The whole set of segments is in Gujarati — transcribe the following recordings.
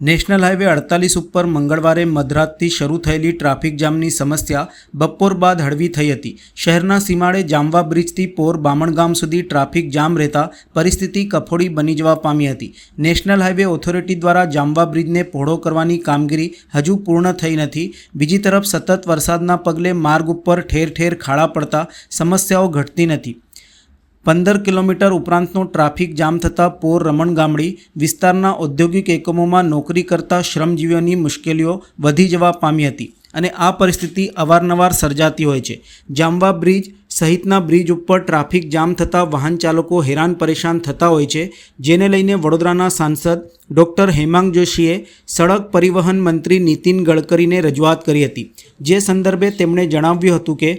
નેશનલ હાઈવે અડતાલીસ ઉપર મંગળવારે મધરાતથી શરૂ થયેલી ટ્રાફિક જામની સમસ્યા બપોર બાદ હળવી થઈ હતી. શહેરના સીમાડે જામવા બ્રિજથી પોર બામણગામ સુધી ટ્રાફિક જામ રહેતા પરિસ્થિતિ કફોડી બની જવા પામી હતી. નેશનલ હાઈવે ઓથોરિટી દ્વારા જામવા બ્રિજને પહોળો કરવાની કામગીરી હજુ પૂર્ણ થઈ નથી. બીજી તરફ સતત વરસાદના પગલે માર્ગ ઉપર ઠેર ઠેર ખાડા પડતા સમસ્યાઓ ઘટતી નથી. પંદર કિલોમીટર ઉપરાંતનો ટ્રાફિક જામ થતાં પોર રમણ ગામડી વિસ્તારના ઔદ્યોગિક એકમોમાં નોકરી કરતા શ્રમજીવીઓની મુશ્કેલીઓ વધી જવા પામી હતી અને આ પરિસ્થિતિ અવારનવાર સર્જાતી હોય છે. જામવા બ્રિજ સહિતના બ્રિજ ઉપર ટ્રાફિક જામ થતાં વાહન ચાલકો હેરાન પરેશાન થતા હોય છે. જેને લઈને વડોદરાના સાંસદ ડૉક્ટર હેમાંગ જોશીએ સડક પરિવહન મંત્રી નીતિન ગડકરીને રજૂઆત કરી હતી. જે સંદર્ભે તેમણે જણાવ્યું હતું કે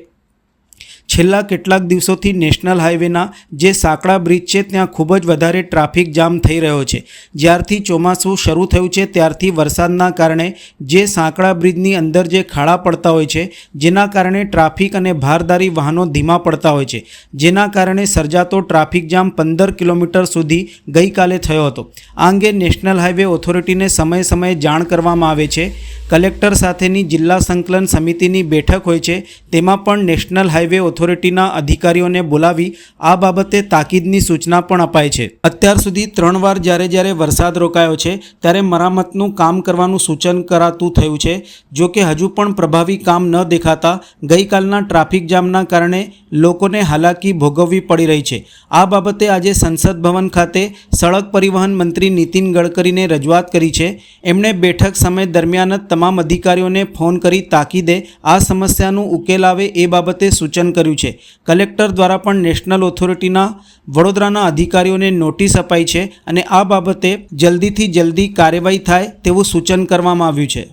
છેલ્લા કેટલાક દિવસોથી નેશનલ હાઈવેના જે સાંકડા બ્રિજ છે, ત્યાં ખૂબ જ વધારે ટ્રાફિક જામ થઈ રહ્યો છે. જ્યારથી ચોમાસું શરૂ થયું છે, ત્યારથી વરસાદના કારણે જે સાંકડા બ્રિજની અંદર જે ખાડા પડતા હોય છે, જેના કારણે ટ્રાફિક અને ભારદારી વાહનો ધીમા પડતા હોય છે. જેના કારણે સર્જાતો ટ્રાફિક જામ પંદર કિલોમીટર સુધી ગઈકાલે થયો હતો. આ અંગે નેશનલ હાઈવે ઓથોરિટીને સમયે સમયે જાણ કરવામાં આવે છે. કલેક્ટર સાથેની જિલ્લા સંકલન સમિતિની બેઠક હોય છે, તેમાં પણ નેશનલ હાઈવે ઓથોરિટીના અધિકારીઓને બોલાવી આ બાબતે તાકીદની સૂચના પણ અપાય છે. અત્યાર સુધી ત્રણ વાર જ્યારે જ્યારે વરસાદ રોકાયો છે, ત્યારે મરામતનું કામ કરવાનું સૂચન કરાતું થયું છે. જો કે હજુ પણ પ્રભાવી કામ ન દેખાતા ગઈકાલના ટ્રાફિક જામના કારણે લોકોને હાલાકી ભોગવવી પડી રહી છે. આ બાબતે આજે સંસદ ભવન ખાતે સડક પરિવહન મંત્રી નીતિન ગડકરીને રજૂઆત કરી છે. એમણે બેઠક સમય દરમિયાન જ તમામ અધિકારીઓને ફોન કરી તાકીદે આ સમસ્યાનું ઉકેલ આવે એ બાબતે સૂચન કર્યું છે. કલેક્ટર દ્વારા પણ નેશનલ ઓથોરિટીના વડોદરાના અધિકારીઓને નોટિસ અપાઈ છે અને આ બાબતે જલ્દીથી જલ્દી કાર્યવાહી થાય તેવું સૂચન કરવામાં આવ્યું છે.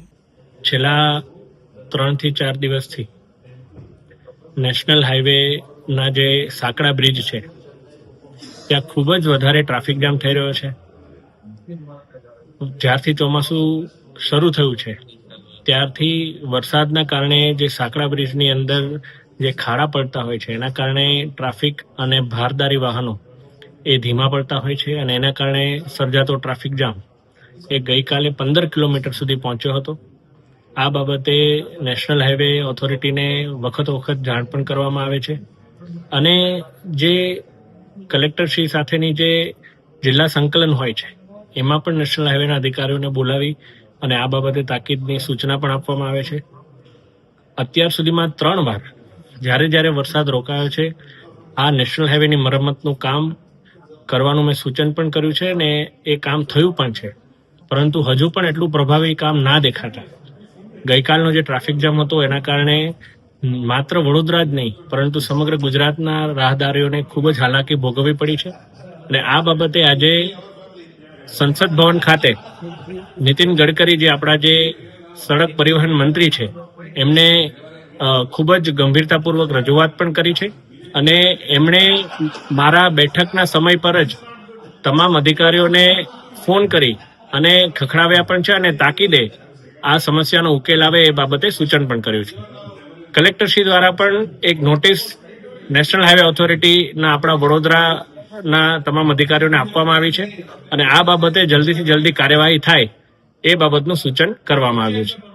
છેલ્લા ત્રણથી ચાર દિવસથી નેશનલ હાઈવેના જે સાંકડા બ્રિજ છે, ત્યાં ખૂબ જ વધારે ટ્રાફિક જામ થઈ રહ્યો છે. જ્યારથી ચોમાસું શરૂ થયું છે ત્યારથી વરસાદના કારણે જે સાંકડા બ્રિજની અંદર જે ખાડા પડતા હોય છે, એના કારણે ટ્રાફિક અને ભારદારી વાહનો એ ધીમા પડતા હોય છે અને એના કારણે સર્જાતો ટ્રાફિક જામ એ ગઈકાલે પંદર કિલોમીટર સુધી પહોંચ્યો હતો. આ બાબતે નેશનલ હાઈવે ઓથોરિટીને વખત વખત જાણ પણ કરવામાં આવે છે અને જે કલેક્ટરશ્રી સાથેની જે જિલ્લા સંકલન હોય છે, એમાં પણ નેશનલ હાઈવેના અધિકારીઓને બોલાવી અને આ બાબતે તાકીદની સૂચના પણ આપવામાં આવે છે. અત્યાર સુધીમાં ત્રણ વાર જ્યારે જ્યારે વરસાદ રોકાયો છે, આ નેશનલ હાઈવેની મરમ્મતનું કામ કરવાનું મેં સૂચન પણ કર્યું છે અને એ કામ થયું પણ છે. પરંતુ હજુ પણ એટલું પ્રભાવી કામ ના દેખાતા. ગઈકાલનો જે ટ્રાફિક જામ હતો એના કારણે માત્ર વડોદરા જ નહીં, પરંતુ સમગ્ર ગુજરાતના રાહદારીઓને ખૂબ જ હાલાકી ભોગવવી પડી છે. અને આ બાબતે આજે સંસદ ભવન ખાતે નીતિન ગડકરી જે આપણા જે સડક પરિવહન મંત્રી છે, એમને ખૂબ જ ગંભીરતાપૂર્વક રજૂઆત પણ કરી છે અને એમણે મારા બેઠકના સમય પર જ તમામ અધિકારીઓને ફોન કરી અને ખખડાવ્યા પણ છે અને તાકીદે આ સમસ્યાનો ઉકેલ આવે એ બાબતે સૂચન પણ કર્યું છે. કલેક્ટરશ્રી દ્વારા પણ એક નોટિસ નેશનલ હાઈવે ઓથોરિટીના આપણા વડોદરાના તમામ અધિકારીઓને આપવામાં આવી છે અને આ બાબતે જલ્દીથી જલ્દી કાર્યવાહી થાય એ બાબતનું સૂચન કરવામાં આવ્યું છે.